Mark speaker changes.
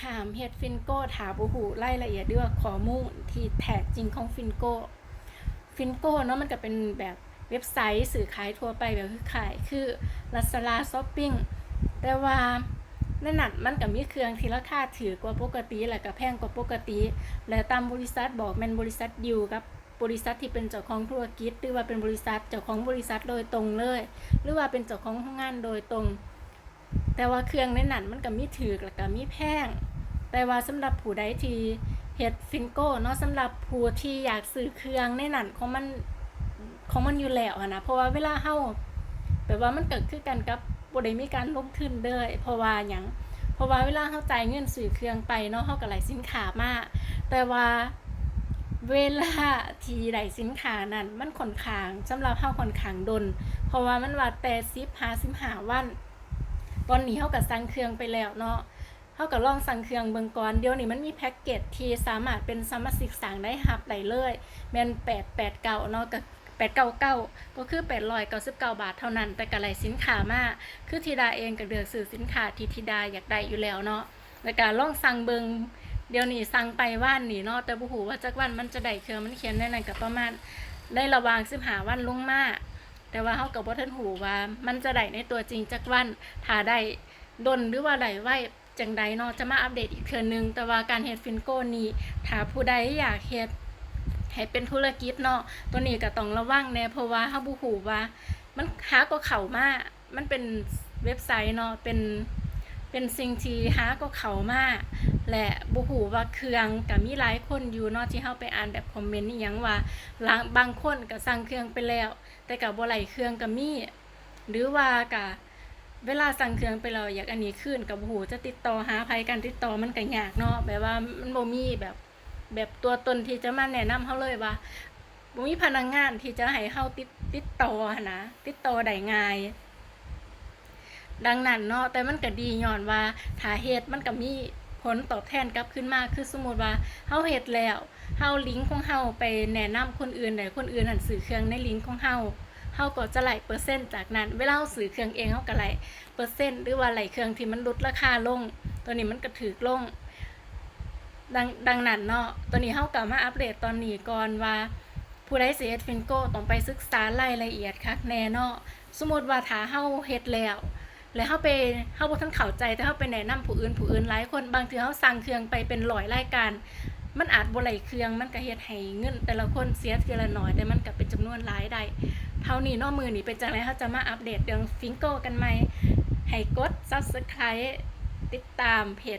Speaker 1: หามเฮ็ดฟินโก้ถาบ่ฮู้รายละเอียดด้วยข้อมูลที่แท้จริงของฟินโก้ฟินโก้เนาะมันก็เป็นแบบเว็บไซต์สื่อขายทั่วไปแบบคือขายคือ Lazada Shopping แต่ว่าในนั้นมันก็มีเครื่องที่ราคาถือกว่าปกติแล้วก็แพงกว่าปกติ แล้วตามบริษัทบอกแม่นบริษัทดิวกับบริษัทที่เป็นเจ้าของธุรกิจ หรือว่าเป็นบริษัทเจ้าของบริษัทโดยตรงเลย หรือว่าเป็นเจ้าของโรงงานโดยตรง แต่ว่าเครื่องในนั้นมันก็มีถือกแล้วก็มีแพง แต่ว่าสำหรับผู้ใดที่เฮ็ดฟินโก้เนาะสำหรับผู้ที่อยากซื้อเครื่องในนั้นของมันของมันอยู่แล้วนะเพราะว่าเวลาเฮาแบบว่ามันเกิดขึ้นกันกับบ่ได้มีการลงทุนเลยเพราะว่าหยังเพราะว่าเวลาเฮาจ่ายเงินซื้อเครื่องไปเนาะเฮาก็หลายสินค้ามาแต่ว่าเวลาที่ได้สินค้านั้นมันค่อนข้างสำหรับเฮาค่อนข้างดน เพราะว่ามันว่าแต่10 55วัน ตอนนี้เฮาก็สั่งเครื่องไปแล้วเนาะเฮาก็ลองสั่งเครื่องเบิ่งก่อนเดี๋ยวนี้มันมีแพ็กเกจที่สามารถเป็นสมาชิกสั่งได้หับได้เลยแม่น889เก่าเนาะก็899ก็คือ899บาทเท่านั้น แต่ก็ไหลสินค้ามากคือธิดาเองก็เลือกซื้อสินค้าที่ธิดาอยากได้อยู่แล้วเนาะแล้วก็ลองสั่งเบิงเดี๋ยวนี้สั่งไปว่านนี่เนาะแต่บ่ฮู้ว่าจักวันมันจะได้เครื่องมันเขียนในนั้นก็ประมาณได้ระวาง15วันลงมาก แต่ว่าเฮากับ่ทันหูว่า มันจะได้ในตัวจริงจักวันถ้าได้ดนหรือว่าได้ไว้จังใดเนาะจะมาอัปเดตอีกเทื่อนึง แต่ว่าการเฮ็ดฟินโก้นี้ถ้าผู้ใดอยากเฮ็ดให้เป็นธุรกิจเนาะตัวนี้ก็ต้องระวังแน่เพราะว่าเฮาบ่ฮู้ว่า มันหาก็เข้ามามันเป็นเว็บไซต์เนาะเป็น เป็นสิ่งที่หาก็เขามาก และบ่ฮู้ว่าเครื่องก็มีหลายคนอยู่เนาะที่เฮาไปอ่านแบบคอมเมนต์อีหยังว่าบางคนก็สั่งเครื่องไปแล้ว แต่ก็บ่ไหลเครื่องก็มีหรือว่าก็เวลาสั่งเครื่องไปแล้วอยากอันนี้ขึ้นกับโหจะติดต่อหาภัยการติดต่อมันก็ยากเนาะแบบว่ามันบ่มีแบบแบบตัวตนที่จะมาแนะนำเฮาเลยว่าบ่มีพนักงานที่จะให้เฮาติดติดต่อนนะติดต่อได้ง่าย ดังนั้นเนาะแต่มันก็ดีย้อนว่าถ้าเฮ็ดมันก็มีผลตอบแทนกลับขึ้นมาคือสมมติว่าเฮาเฮ็ดแล้วเฮาลิงก์ของเฮาไปแนะนำคนอื่นได้คนอื่นหันซื้อเครื่องในลิงก์ของเฮาเฮาก็จะไหลเปอร์เซ็นต์จากนั้น เวลาเราซื้อเครื่องเองเฮาก็ไหลเปอร์เซ็นต์หรือว่าไหลเครื่องที่มันลดราคาลง ตัวนี้มันก็ถูกลงดังดังนั้นเนาะตัวนี้เฮาก็มาอัปเดตตอนนี้ก่อนว่าผู้ใดสิเฮ็ดฟินโก้ต้องไปศึกษารายละเอียดคักแน่เนาะสมมติว่าถ้าเฮาเฮ็ดแล้ว แล้วเฮาไปเฮาบ่ทันเข้าใจแต่เฮาไปแนะนำผู้อื่นผู้อื่นหลายคนบางทีเฮาสั่งเครื่องไปเป็นร้อยรายการ มันอาจบ่ไหลเครื่องมันก็เฮ็ดให้เงิน แต่ละคนเสียทีละน้อยแต่มันก็เป็นจำนวนหลายได้เท่านี้นอกมือนี่เป็นจังไรเขาจะมาอัปเดตเรื่องฟิงโกกันไหมให้กด subscribe ติดตามเพจ